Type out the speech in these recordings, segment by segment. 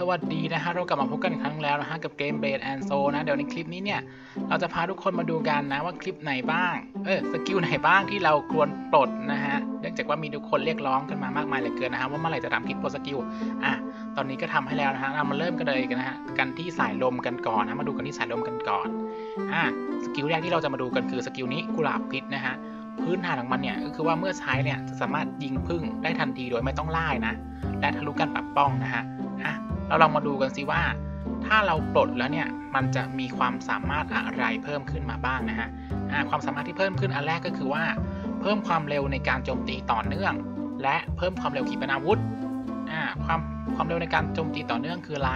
สวัสดีนะฮะเรากลับมาพบกันอีกครั้งแล้วนะฮะกับเกม Blade and Soul นะ เดี๋ยวในคลิปนี้เนี่ย เราจะพาทุกคนมาดูกันนะว่าคลิปไหนบ้าง เออสกิลไหนบ้างที่เราควรปลดนะฮะเนื่องจากว่ามีทุกคนเรียกร้องกันมามากมายเหลือเกินนะฮะว่าเมื่อไหร่จะทำคลิปปลดสกิลอะตอนนี้ก็ทำให้แล้วนะฮะเรามาเริ่มกันเลยกันนะฮะกันที่สายลมกันก่อนนะมาดูกันที่สายลมกันก่อนอะสกิลแรกที่เราจะมาดูกันคือสกิลนี้กุหลาบพิษนะฮะพื้นฐานของมันเนี่ยก็คือว่าเมื่อใช้เนี่ยจะสามารถยิงพึ่งได้ทันทีโดยไม่ต้องล่ายนะและทะลุการปรับป้องนะฮะ เราลองมาดูกันสิว่า ถ้าเราปลดแล้วเนี่ยมันจะมีความสามารถอะไรเพิ่มขึ้นมาบ้างนะฮะความสามารถที่เพิ่มขึ้นอันแรกก็คือว่า เพิ่มความเร็วในการโจมตีต่อเนื่อง และเพิ่มความเร็วขีปนาวุธความความเร็วในการโจมตีต่อเนื่องคืออะไร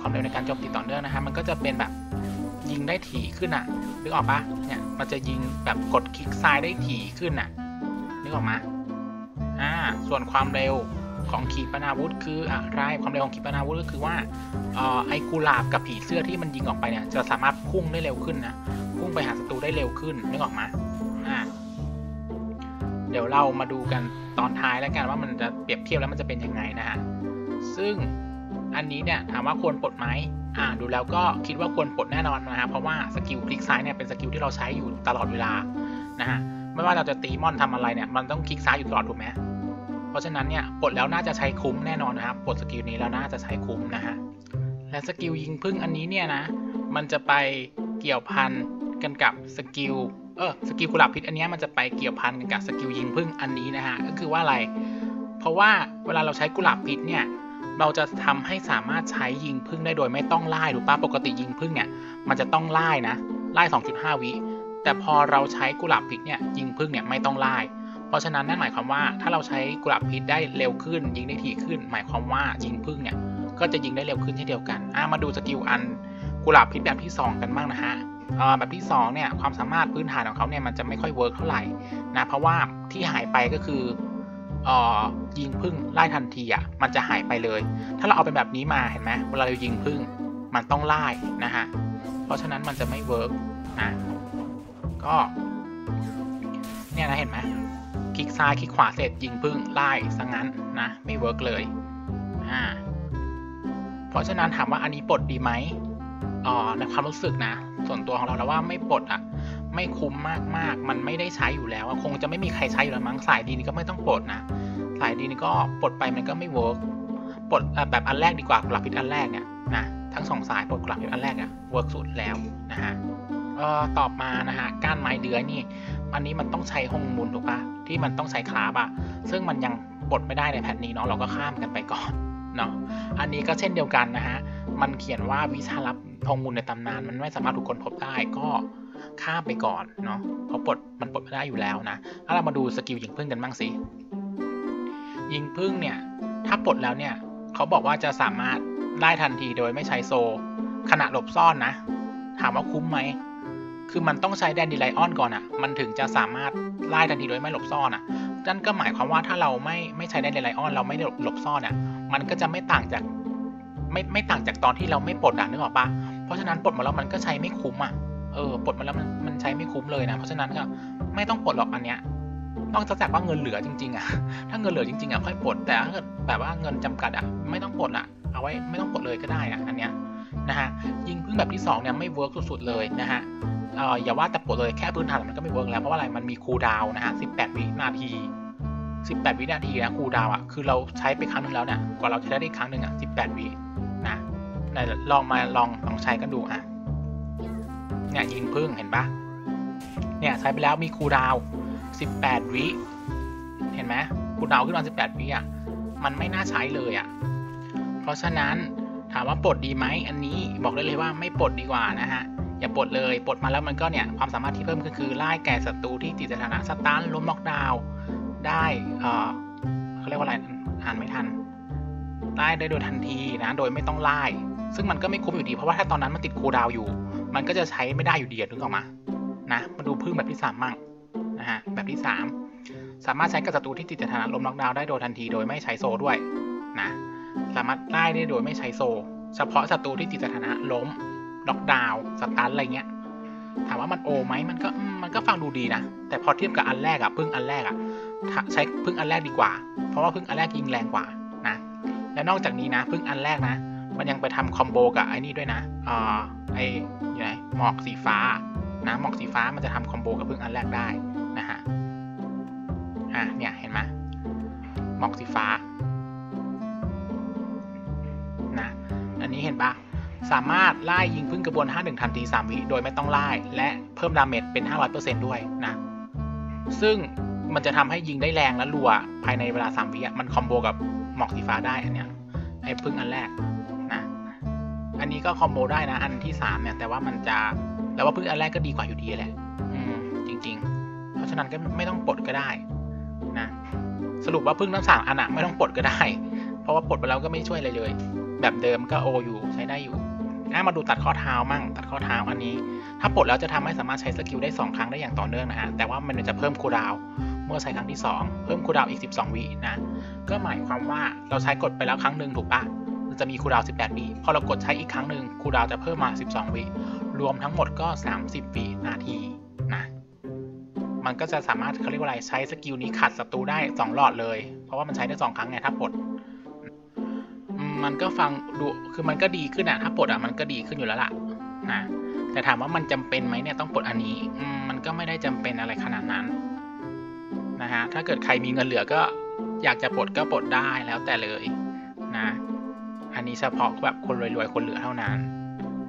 ความเร็วในการโจมตีต่อเนื่องนะฮะมันก็จะเป็นแบบยิงได้ถี่ขึ้นอะนึกออกปะเนี่ยมันจะยิงแบบกดคลิกซ้ายได้ถี่ขึ้นอะนึกออกมาอ่าส่วนความเร็ว ของขีปนาวุธ คืออะไรความเร็วของขีปนาวุธก็คือว่าออไอ้กุหลาบกับผีเสื้อที่มันยิงออกไปเนี่ยจะสามารถพุ่งได้เร็วขึ้นนะพุ่งไปหาศัตรูได้เร็วขึ้นนึกออกมาอ่าเดี๋ยวเรามาดูกันตอนท้ายแล้วกันว่ามันจะเปรียบเทียบแล้วมันจะเป็นยังไงนะฮะซึ่งอันนี้เนี่ยถามว่าควรปลดไหมอ่าดูแล้วก็คิดว่าควรปลดแน่นอนนะฮะเพราะว่าสกิลคลิกซ้ายเนี่ยเป็นสกิลที่เราใช้อยู่ตลอดเวลานะฮะไม่ว่าเราจะตีมอนทำอะไรเนี่ยมันต้องคลิกซ้ายอยู่ตลอดถูกไหม ราะฉะนั้นเนี่ยปลดแล้วน่าจะใช้คุ้มแน่นอนนะครับปลดสกิลนี้แล้วน่าจะใช้คุ้มนะฮะและสกิลยิงพึ่งอันนี้เนี่ยนะมันจะไปเกี่ยวพันกันกับสกิลเออสกิลกุหลาบพิษอันนี้มันจะไปเกี่ยวพันกันกับสกิลยิงพึ่งอันนี้นะฮะก็คือว่าอะไร เพราะว่าเวลาเราใช้กุหลาบพิษเนี่ยเราจะทำให้สามารถใช้ยิงพึ่งได้โดยไม่ต้องไล่ถูกปะปกติยิงพึ่งเนี่ยมันจะต้องไล่นะไล่2.5 วิแต่พอเราใช้กุหลาบพิษเนี่ยยิงพึ่งเนี่ยไม่ต้องไล่ เพราะฉะนั้นนั่นหมายความว่าถ้าเราใช้กุหลาบพิษได้เร็วขึ้น ยิงได้ถี่ขึ้น หมายความว่ายิงพึ่งเนี่ยก็จะยิงได้เร็วขึ้นเช่นเดียวกันมาดูสกิลอันกุหลาบพิษแบบที่ 2 กันบ้างนะฮะแบบที่2เนี่ยความสามารถพื้นฐานของเขาเนี่ยมันจะไม่ค่อยเวิร์กเท่าไหร่นะเพราะว่าที่หายไปก็คืออยิงพึ่งไล่ทันทีอะมันจะหายไปเลย ถ้าเราเอาเป็นแบบนี้มาเห็นไหมเวลาเรายิงพึ่งมันต้องไล่นะฮะเพราะฉะนั้นมันจะไม่เวิร์กนะก็เนี่ยนะเห็นไหม คลิกซ้ายคลิกขวาเสร็จยิงพึ่งไล่ซะงั้นนะไม่เวิร์กเลยอ่าเพราะฉะนั้นถามว่าอันนี้ปลดดีไหมอ๋อในความรู้สึกนะ ส่วนตัวของเราแล้วว่าไม่ปลดอะ ไม่คุ้มมากมากๆมันไม่ได้ใช้อยู่แล้วคงจะไม่มีใครใช้อยู่แล้วมั้งสายดีนี่ก็ไม่ต้องปลดนะ สายดีนี่ก็ปลดไปมันก็ไม่เวิร์กปลดแบบอันแรกดีกว่ากลับพิษอันแรกเนี่ยนะทั้งสองสายปลดกลับพิษอันแรกเนี่ยเวิร์กสุดแล้วนะฮะเออต่อมานะฮะก้านไม้เดือยนี่ อันนี้มันต้องใช้ฮงมูลถูกปะที่มันต้องใช้คลาบอะซึ่งมันยังปลดไม่ได้ในแผ่นนี้เนาะเราก็ข้ามกันไปก่อนเนาะอันนี้ก็เช่นเดียวกันนะฮะมันเขียนว่าวิชาลับทองมูลในตำนานมันไม่สามารถถูกคนพบได้ก็ข้ามไปก่อนเนาะเพราะปลดมันปลดไม่ได้อยู่แล้วนะถ้าเรามาดูสกิลยิงพึ่งกันบ้างสิยิงพึ่งเนี่ยถ้าปลดแล้วเนี่ยเขาบอกว่าจะสามารถได้ทันทีโดยไม่ใช้โซขณะหลบซ่อนนะ ถามว่าคุ้มไหม คือมันต้องใช้แดนดีไลออนก่อนอะ่ะ มันถึงจะสามารถไล่ทันทีโดยไม่หลบซ่อนอะ่ะ นั่นก็หมายความว่าถ้าเราไม่ไม่ใช้แดนดีไลออนเราไม่หลบซ่อนอะ่ะ มันก็จะไม่ต่างจากไม่ไม่ต่างจากตอนที่เราไม่ปลดอะนึกออกปะเพราะฉะนั้นปลดมาแล้วมันก็ใช้ไม่คุ้มอะ เออปลดมาแล้วมันมันใช้ไม่คุ้มเลยนะ เพราะฉะนั้นก็ไม่ต้องปลดหรอกอันเนี้ย นอกจากว่าเงินเหลือจริงๆอะ ถ้าเงินเหลือจริงๆอะค่อยปลด แต่ถ้าเกิดแบบว่าเงินจำกัดอะไม่ต้องปลดอะ เอาไว้ไม่ต้องปลดเลยก็ได้อะอันเนี้ยนะฮะยิงพึ่งแบบที่สองเนี่ยไม่เวิร์กสุดๆเลยนะฮะ เอออย่าว่าแต่ปลดเลยแค่พื้นฐานมันก็ไม่เวิร์กแล้วเพราะว่าอะไรมันมีคูลดาวน์นะฮะ18 วินาที 18 วินาทีนะคูลดาวน์อะคือเราใช้ไปครั้งหนึงแล้วเนี่ยกว่าเราจะได้อีกครั้งหนึ่งอะ18 วินะไหนลองมาลองลองใช้กันดูอะเนี่ยยิงพึ่งเห็นปะเนี่ยใช้ไปแล้วมีคูลดาวน์18 วิเห็นไหมคูลดาวน์ขึ้นมา 18 วิอะมันไม่น่าใช้เลยอะเพราะฉะนั้นถามว่าปลดดีไหมอันนี้บอกได้เลยว่าไม่ปลดดีกว่านะฮะ อย่าปลดเลยปลดมาแล้วมันก็เนี่ยความสามารถที่เพิ่มก็คือไล่แก่ศัตรูที่ติดสถานะสตาร์ล้มล็อกดาวน์ได้เออเขาเรียกว่าอะไรอ่านไม่ทันไล่ได้โดยทันทีนะโดยไม่ต้องไล่ซึ่งมันก็ไม่คุ้มอยู่ดีเพราะว่าถ้าตอนนั้นมันติดคูดาวอยู่ มันก็จะใช้ไม่ได้อยู่ดีนึกออกมานะมาดูพึ่งแบบที่สามมั่งนะฮะแบบที่สามสามารถใช้กับศัตรูที่ติดสถานะล้มล็อกดาวน์ได้โดยทันที โดยไม่ใช้โซด้วยนะสามารถไล่ได้โดยไม่ใช้โซ เฉพาะศัตรูที่ติดสถานะล้ม ล็อกดาวน์สตาร์ทอะไรเงี้ย ถามว่ามันโอไหมมันก็มันก็ฟังดูดีนะ แต่พอเทียบกับอันแรกอะพึ่งอันแรกอะใช้พึ่งอันแรกดีกว่า เพราะว่าพึ่งอันแรกยิงแรงกว่านะ และนอกจากนี้นะพิ่งอันแรกนะ มันยังไปทำคอมโบกับไอ้นี่ด้วยนะอ่าไอ้อยู่ไหนหมอกสีฟ้านะหมอกสีฟ้ามันจะทำคอมโบกับพิ่งอันแรกได้นะฮะอะเนี่ยเห็นไหมหมอกสีฟ้า สามารถไล่ยิงพึ่งกระบวน 51 ทันที 3 วิโดยไม่ต้องไล่และเพิ่มดาเมจเป็น 500%ด้วยนะ ซึ่งมันจะทำให้ยิงได้แรงและรัวภายในเวลา 3 วิอะมันคอมโบกับหมอกสีฟ้าได้อันเนี้ยไอ้พึ่งอันแรกนะอันนี้ก็คอมโบได้นะ อันที่ 3 เนี่ย แต่ว่ามันจะแต่ว่าพึ่งอันแรกก็ดีกว่าอยู่ดีแหละอืมจริง ๆ เพราะฉะนั้นก็ไม่ต้องปลดก็ได้นะสรุปว่าพึ่งทั้งสามอันอะไม่ต้องปลดก็ได้ เพราะว่าปลดไปแล้วก็ไม่ช่วยอะไรเลย แบบเดิมก็โออยู่ใช้ได้อยู่ อะมาดูตัดข้อเท้ามั่ง ตัดข้อเท้าอันนี้ ถ้าปลดแล้วจะทำให้สามารถใช้สกิลได้ 2 ครั้งได้อย่างต่อเนื่องนะฮะ แต่ว่ามันจะเพิ่มคูลดาวเมื่อใช้ครั้งที่ 2 เพิ่มคูลดาวอีก 12 วินะ ก็หมายความว่าเราใช้กดไปแล้วครั้งหนึ่งถูกปะจะมีคูลดาว18 วิ พอเรากดใช้อีกครั้งหนึ่งคูลดาวจะเพิ่มมา 12 วิ รวมทั้งหมดก็ 30 วินาทีนะ มันก็จะสามารถเขาเรียกว่าอะไร ใช้สกิลนี้ขัดศัตรูได้ 2 หลอดเลย เพราะว่ามันใช้ได้ 2 ครั้งไงถ้าปลด มันก็ฟังดูคือมันก็ดีขึ้นอะถ้าปลดอะมันก็ดีขึ้นอยู่แล้วล่ะนะแต่ถามว่ามันจำเป็นไหมเนี่ยต้องปลดอันนี้มันก็ไม่ได้จำเป็นอะไรขนาดนั้นนะฮะถ้าเกิดใครมีเงินเหลือก็อยากจะปลดก็ปลดได้แล้วแต่เลยนะอันนี้เฉพาะแบบคนรวยๆคนเหลือเท่านั้น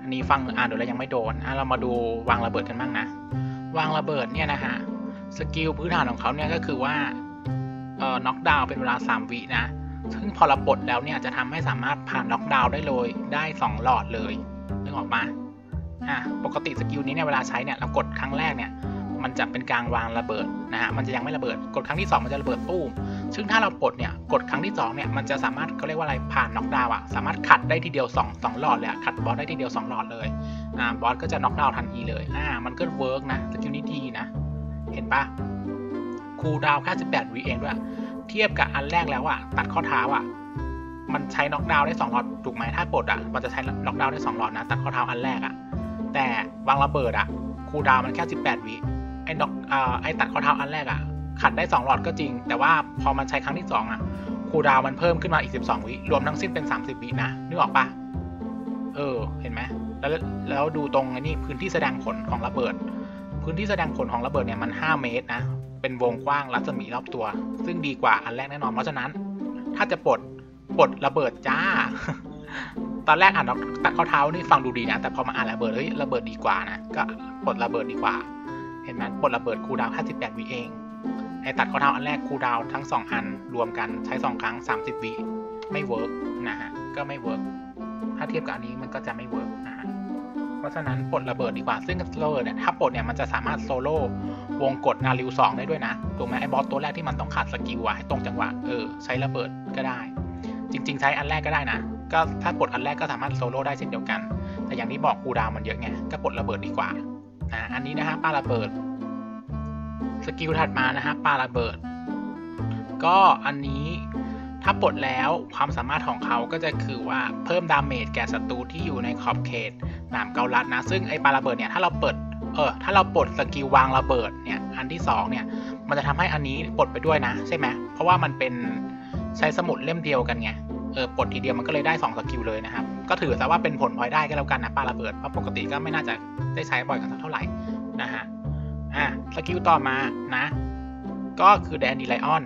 อันนี้ฟังอ่านดูแล้วยังไม่โดนอะเรามาดูวางระเบิดกันบ้างนะ วางระเบิดเนี่ยนะฮะสกิลพื้นฐานของเขาเนี่ยก็คือว่าเอ่อน็อกดาวน์เป็นเวลา 3 วินะ ซึ่งพอเราปลดแล้วเนี่ยจะทำให้สามารถผ่านน็อกดาวน์ได้เลยได้ 2 หลอดเลยนึกออกมาอะปกติสกิลนี้เนี่ยเวลาใช้เนี่ยเรากดครั้งแรกเนี่ยมันจะเป็นการวางระเบิดนะฮะมันจะยังไม่ระเบิด กดครั้งที่ 2 มันจะระเบิดตู้มซึ่งถ้าเราปลดเนี่ยกดครั้งที่2เนี่ยมันจะสามารถเขาเรียกว่าอะไรผ่านน็อกดาวอะสามารถขัดได้ทีเดียว2 2หลอดเลยขัดบอสได้ทีเดียว 2 หลอดเลยอ่าบอสก็จะน็อกดาวทันทีเลยอ่ามันก็เวิร์กนะสกิลนี้ดีนะ เห็นปะคูลดาวแค่18วิเองด้วย เทียบกับอันแรกแล้วอะตัดข้อเท้าอะมันใช้น็อกดาวน์ได้2หลอดถูกไหมถ้าปลดอะมันจะใช้น็อกดาวน์ได้2หลอดนะตัดข้อเท้าอันแรกอะแต่วางระเบิดอะคูดาวมันแค่ 18วิไอ้น็อกไอ้ตัดข้อเท้าอันแรกอะขัดได้2หลอดก็จริง แต่ว่าพอมันใช้ครั้งที่2อะคูดาวมันเพิ่มขึ้นมาอีก 12 วิรวมทั้งสิ้นเป็น 30 วินะนึกออกปะเออเห็นไหมแล้วแล้วดูตรงไอ้นี่พื้นที่แสดงผลของระเบิด พื้นที่แสดงผลของระเบิดเนี่ยมัน 5 เมตรนะ เป็นวงกว้างรัศมีรอบตัว ซึ่งดีกว่าอันแรกแน่นอนเพราะฉะนั้น ถ้าจะปลดปลดระเบิดจ้า ตอนแรกอ่านตัดข้อเท้านี่ฟังดูดีนะ แต่พอมาอ่านระเบิดเฮ้ยระเบิดดีกว่านะก็ปลดระเบิดดีกว่า เห็นไหมปลดระเบิดคูดาวน์แค่18วิเองไอตัดข้อเท้าอันแรกคูดาวทั้ง 2 อันรวมกันใช้ 2 ครั้ง 30วิไม่เวิร์กนะฮะก็ไม่เวิร์กถ้าเทียบกับอันนี้มันก็จะไม่เวิร์กนะฮะเพราะฉะนั้นปลดระเบิดดีกว่าซึ่งระเบิดเนี่ยถ้าปลดเนี่ยมันจะสามารถโซโล่ วงกดนาริวสองได้ด้วยนะถูกไหมไอ้บอสตัวแรกที่มันต้องขาดสกิลอะให้ตรงจังหวะเออใช้ระเบิดก็ได้ จริง ๆ ใช้อันแรกก็ได้นะ ก็ถ้าปลดอันแรกก็สามารถโซโล่ได้เช่นเดียวกัน แต่อย่างที่บอกคูดาวมันเยอะไงก็ปลดระเบิดดีกว่าอ่าอันนี้นะฮะปาระเบิดสกิลถัดมานะฮะปาระเบิด ก็อันนี้ถ้าปลดแล้วความสามารถของเขาก็จะคือว่าเพิ่มดาเมจแก่ศัตรูที่อยู่ในขอบเขตหนามเกาลัดนะ ซึ่งไอ้ปาระเบิดเนี่ยถ้าเราเปิด เออถ้าเราปลดสกิลวางระเบิดเนี่ยอันที่สองเนี่ยมันจะทำให้อันนี้ปลดไปด้วยนะใช่ไหมเพราะว่ามันเป็นใช้สมุดเล่มเดียวกันไงเออปลดทีเดียวมันก็เลยได้2สกิลเลยนะครับก็ถือซะว่าเป็นผลพลอยได้ก็แล้วกันนะปาระเบิดเพราะปกติก็ไม่น่าจะได้ใช้บ่อยกันสักเท่าไหร่นะฮะอะสกิลต่อมานะ ก็คือแดนดีไลออน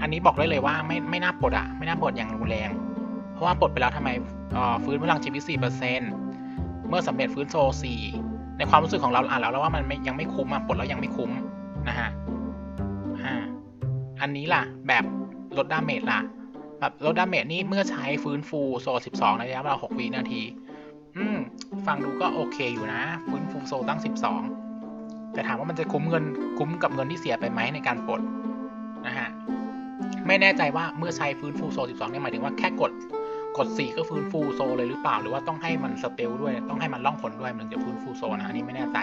อันนี้บอกได้เลยว่าไม่ไม่น่าปลดอะไม่น่าปลดอย่างรุนแรง เพราะว่าปลดไปแล้วทำไมอ่อฟื้นพลังชีวิต4%เมื่อสำเร็จฟื้นโซ4 ในความรู้สึกของเราอ่านแล้วแล้วว่ามันยังไม่คุ้มอะปลดแล้วยังไม่คุ้มนะฮะอ่าอันนี้ล่ะแบบลดดาเมจล่ะ แบบลดดาเมจนี่เมื่อใช้ฟื้นฟูโซ 12 ในระยะเวลา 6 วินาที อืม ฟังดูก็โอเคอยู่นะ ฟื้นฟูโซตั้ง 12 แต่ถามว่ามันจะคุ้มเงินคุ้มกับเงินที่เสียไปไหมในการปลดนะฮะ ไม่แน่ใจว่าเมื่อใช้ฟื้นฟูโซ 12 เนี่ยหมายถึงว่าแค่กด กด4ก็ฟื้นฟูโซเลยหรือเปล่า หรือว่าต้องให้มันสเตลด้วยต้องให้มันล่องผลด้วยมันถึงจะฟื้นฟูโซนะอันนี้ไม่แน่ใจ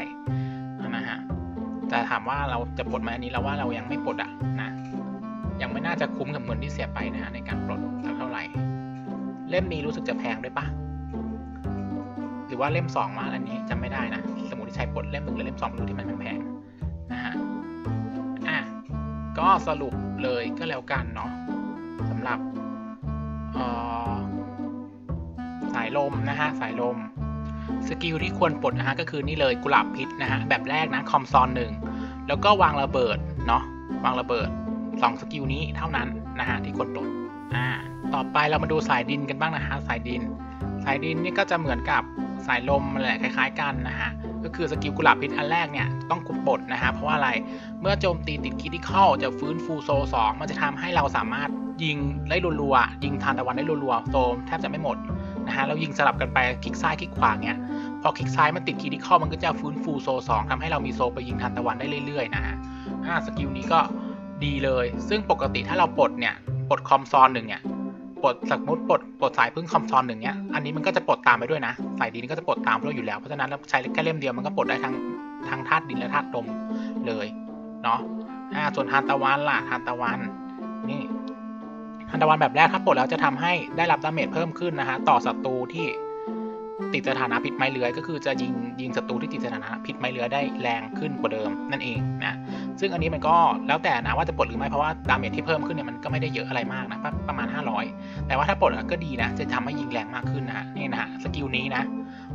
นะฮะแต่ถามว่าเราจะปลดไหมอันนี้เราว่าเรายังไม่ปลดอะนะยังไม่น่าจะคุ้มกับเงินที่เสียไปนะฮะในการปลดสักเท่าไหร่ เล่มนี้รู้สึกจะแพงด้วยปะหรือว่าเล่มสองมาอันนี้จำไม่ได้นะสมุดที่ใช้ปลดเล่มหนึ่งหรือเล่มสองไม่รู้ที่มันแพงๆนะฮะอะก็สรุปเลยก็แล้วกันเนาะสำหรับเอ่อ ลมนะฮะสายลมสกิลที่ควรปลดนะฮะก็คือนี่เลยกุหลาบพิษนะฮะแบบแรกนะคอมซอนหนึ่งแล้วก็วางระเบิดเนาะวางระเบิดสองสกิลนี้เท่านั้นนะฮะที่ควรปลดอ่าต่อไปเรามาดูสายดินกันบ้างนะฮะสายดิน สายดินนี่ก็จะเหมือนกับสายลมแหละคล้าย ๆ กันนะฮะก็คือสกิลกุหลาบพิษอันแรกเนี่ยต้องกดปลดนะฮะเพราะว่าอะไรเมื่อโจมตีติดคิดที่เข้าจะฟื้นฟูโซสองมันจะทำให้เราสามารถยิงได้รัวๆยิงทานตะวันได้รัวๆโซมแทบจะไม่หมด นะฮะเรายิงสลับกันไปคลิกซ้ายคลิกขวาเนี่ยพอคลิกซ้ายมันติดคีย์ที่เข้ามันก็จะฟื้นฟูโซสองทำให้เรามีโซไปยิงทันตะวันได้เรื่อยๆนะฮะสกิลนี้ก็ดีเลย ซึ่งปกติถ้าเราปลดเนี่ยปลดคอมซอนหนึ่งเนี่ยปลดสมมติปลดปลดสายพึ่งคอมซอนหนึ่งเนี่ยอันนี้มันก็จะปลดตามไปด้วยนะ สายดินก็จะปลดตามเราอยู่แล้ว เพราะฉะนั้นเราใช้แค่เล่มเดียวมันก็ปลดได้ทั้งทั้งธาตุดินและธาตุลมเลยเนาะอ่าส่วนทานตะวันล่ะทานตะวันนี่ ทานตะวันแบบแรกถ้าปลดแล้วจะทำให้ได้รับดาเมจเพิ่มขึ้นนะฮะต่อศัตรูที่ติดสถานะพิษไม้เลื้อยก็คือจะยิงยิงศัตรูที่ติดสถานะพิษไม้เลื้อยได้แรงขึ้นกว่าเดิมนั่นเองนะซึ่งอันนี้มันก็แล้วแต่นะว่าจะปลดหรือไม่เพราะว่าดาเมจที่เพิ่มขึ้นเนี่ยมันก็ไม่ได้เยอะอะไรมากนะประมาณ 500 แต่ว่าถ้าปลดก็ดีนะ จะทำให้ยิงแรงมากขึ้นนะนี่นะสกิลนี้นะ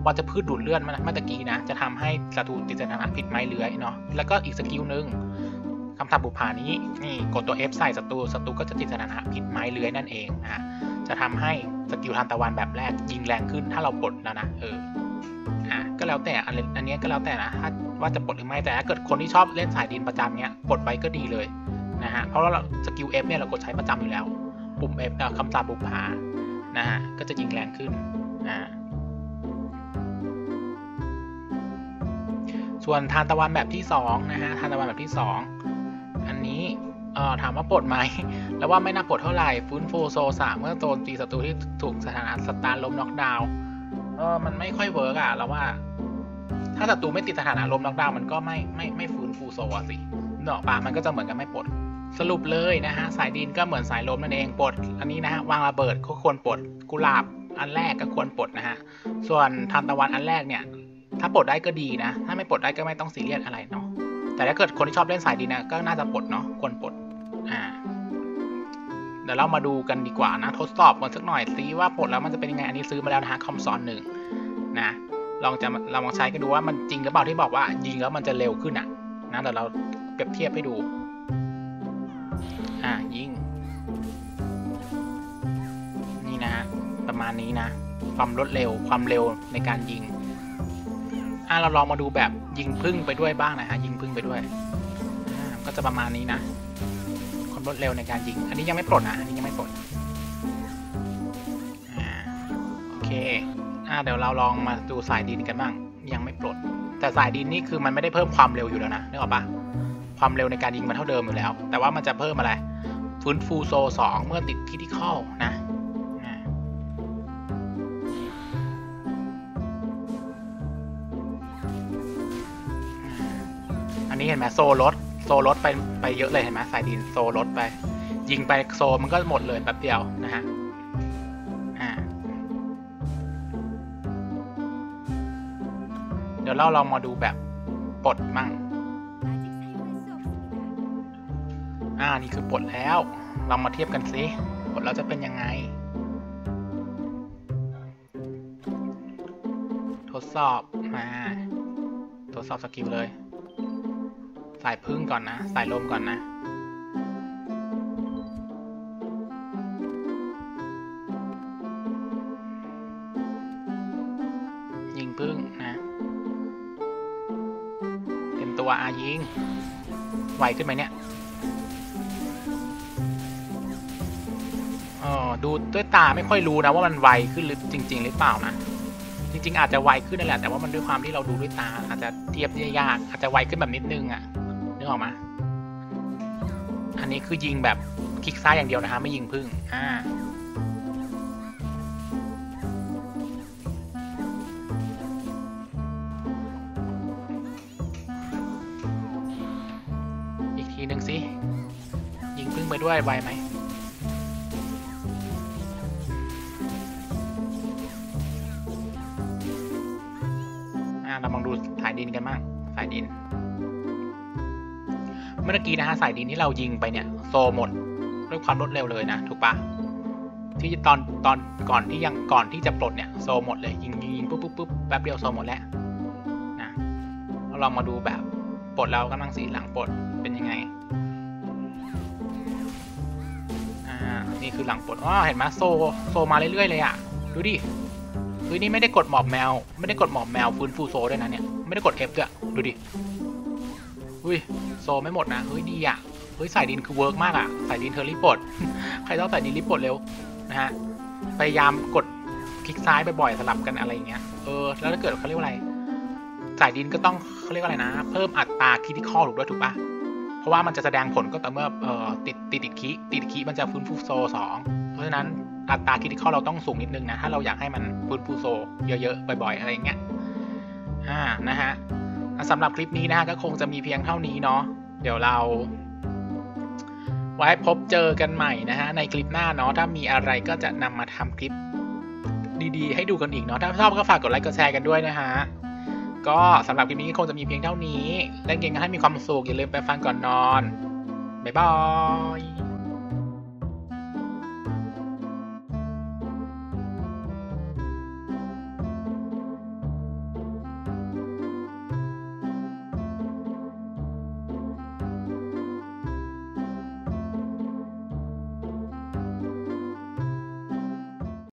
ว่าจะพืชดูดเลือดเมื่อตะกี้นะ จะทำให้ศัตรูติดสถานะพิษไม้เลื้อยเนาะแล้วก็อีกสกิลหนึ่ง คำทำบุพานี้นี่กดตัว F ใส่ศัตรูศัตรูก็จะติดสถานะพิษไม้เลื้อยนั่นเองนะจะทำให้สกิลทานตะวันแบบแรกยิงแรงขึ้นถ้าเราปลดแล้วนะเอออะก็แล้วแต่อันอันนี้ก็แล้วแต่นะถ้าว่าจะปลดหรือไม่แต่ถ้าเกิดคนที่ชอบเล่นสายดินประจำเนี้ยปลดไว้ก็ดีเลยนะฮะเพราะว่าเราสกิล F เนี่ยเรากดใช้ประจำอยู่แล้ว ปุ่ม F คำสาปบุพานะฮะก็จะยิงแรงขึ้นอ่าส่วนทานตะวันแบบที่2นะฮะทานตะวันแบบที่2 อันนี้เออถามว่าปลดไหม แล้วว่าไม่น่าปลดเท่าไหร่ ฟื้นฟูโซสามเมื่อโจมตีศัตรูที่ถูกสถานะสตาร์ลมน็อกดาวน์เออมันไม่ค่อยเวิร์กอะแล้วว่า ถ้าศัตรูไม่ติดสถานะลมน็อกดาวน์มันก็ไม่ไม่ไม่ฟื้นฟูโซสิเนาะปะมันก็จะเหมือนกันไม่ปลด สรุปเลยนะฮะ สายดินก็เหมือนสายลมนั่นเองปลด อันนี้นะฮะวางระเบิดก็ควรปลดกุหลาบอันแรกก็ควรปลดนะฮะ ส่วนทานตะวันอันแรกเนี่ย ถ้าปลดได้ก็ดีนะ ถ้าไม่ปลดได้ก็ไม่ต้องซีเรียสอะไรเนาะ แต่ถ้าเกิดคนที่ชอบเล่นสายดินนะ ก็น่าจะปลดเนาะควรปลดอ่าเดี๋ยวเรามาดูกันดีกว่านะ ทดสอบกันสักหน่อยซิว่าปลดแล้วมันจะเป็นยังไงอันนี้ซื้อมาแล้วนะฮะคอมซอนหนึ่งนะลองจะเราลองใช้กันดูว่ามันจริงหรือเปล่าที่บอกว่ายิงแล้วมันจะเร็วขึ้นอะนะเดี๋ยวเราเปรียบเทียบให้ดูอ่ายิงนี่นะฮะประมาณนี้นะ ความรวดเร็วความเร็วในการยิง อ่าเราลองมาดูแบบยิงพึ่งไปด้วยบ้างนะฮะยิงพึ่งไปด้วยอ่าก็จะประมาณนี้นะความรวดเร็วในการยิง อันนี้ยังไม่ปลดนะอันนี้ยังไม่ปลดอ่าโอเคอ่าเดี๋ยวเราลองมาดูสายดินกันบ้าง ยังไม่ปลด แต่สายดินนี่คือมันไม่ได้เพิ่มความเร็วอยู่แล้วนะนึกออกปะความเร็วในการยิงมันเท่าเดิมอยู่แล้ว แต่ว่ามันจะเพิ่มอะไรฟื้นฟูโซสองเมื่อติดคิทิคอลนะ นนี้เห็นไหมโซลดโซลดไปไปเยอะเลยเห็นไหมสายดินโซลดไป ยิงไปโซมันก็หมดเลยแป๊บเดียวนะฮะอ่าเดี๋ยวเราลองมาดูแบบปลดมั่ง อ่า นี่คือปลดแล้ว เรามาเทียบกันสิปลดแล้วจะเป็นยังไง ทดสอบมา ทดสอบสกิลเลย สายพึ่งก่อนนะ สายลมก่อนนะยิงพึ่งนะเต็มตัวอายิงไวขึ้นไหมเนี่ยอ๋อดูด้วยตาไม่ค่อยรู้นะว่ามันไวขึ้นหรือจริง ๆ หรือเปล่านะจริง ๆ อาจจะไวขึ้นนั่นแหละแต่ว่ามันด้วยความที่เราดูด้วยตา อาจจะเทียบได้ยากอาจจะไวขึ้นแบบนิดนึงอะ่ะ นึกออกมา อันนี้คือยิงแบบคลิกซ้ายอย่างเดียวนะฮะไม่ยิงพึ่ง อ่า อีกทีหนึ่งสิ ยิงพึ่งไปด้วยไวไหม มื่อกี้นะฮะสายดินที่เรายิงไปเนี่ยโซหมดด้วยความรวดเร็วเลยนะ ถูกปะที่ตอนตอนก่อนที่ยังก่อนที่จะปลดเนี่ยโซหมดเลยยิงยิงยิงปุ๊บปุ๊บปุ๊บแป๊บเดียวโซหมดแล้วนะเราลองมาดูแบบปลดแล้วกำลังสีหลังปลดเป็นยังไงอ่านี่คือหลังปลดอ๋อเห็นไหมโซโซมาเรื่อยๆเลยอะดูดิเฮ้ยนี่ไม่ได้กดหมอบแมว ไม่ได้กดหมอบแมวฟื้นฟูโซด้วยนะเนี่ยไม่ได้กด F ด้วยดูดิอุ้ย โซไม่หมดนะ เฮ้ยดีอะ เฮ้ยสายดินคือเวิร์กมากอะ สายดินเธอรีบปลด ใครต้องสายดินรีบปลดเร็วนะฮะ พยายามกดคลิกซ้ายบ่อยๆสลับกันอะไรอย่างเงี้ย เออ แล้วถ้าเกิดเขาเรียกว่าอะไร สายดินก็ต้องเขาเรียกว่าอะไรนะ เพิ่มอัตราคิดที่ข้อถูกด้วยถูกปะเพราะว่ามันจะแสดงผลก็ต่อเมื่อเอ่อติดติดติดคีติดคีมันจะฟื้นฟูโซสองเพราะฉะนั้นอัตราคิดที่ข้อเราต้องสูงนิดนึงนะ ถ้าเราอยากให้มันฟื้นฟูโซ เยอะๆบ่อย ๆ อะไรอย่างเงี้ย อ่า นะฮะ สำหรับคลิปนี้นะฮะก็คงจะมีเพียงเท่านี้เนาะเดี๋ยวเราไว้พบเจอกันใหม่นะฮะในคลิปหน้าเนาะถ้ามีอะไรก็จะนำมาทำคลิปดีๆ ให้ดูกันอีกเนาะถ้าชอบก็ฝากกดไลค์กดแชร์กันด้วยนะฮะก็สำหรับคลิปนี้คงจะมีเพียงเท่านี้เล่นเกมกันให้มีความสุขอย่าลืมไปฟังก่อนนอนบ๊ายบาย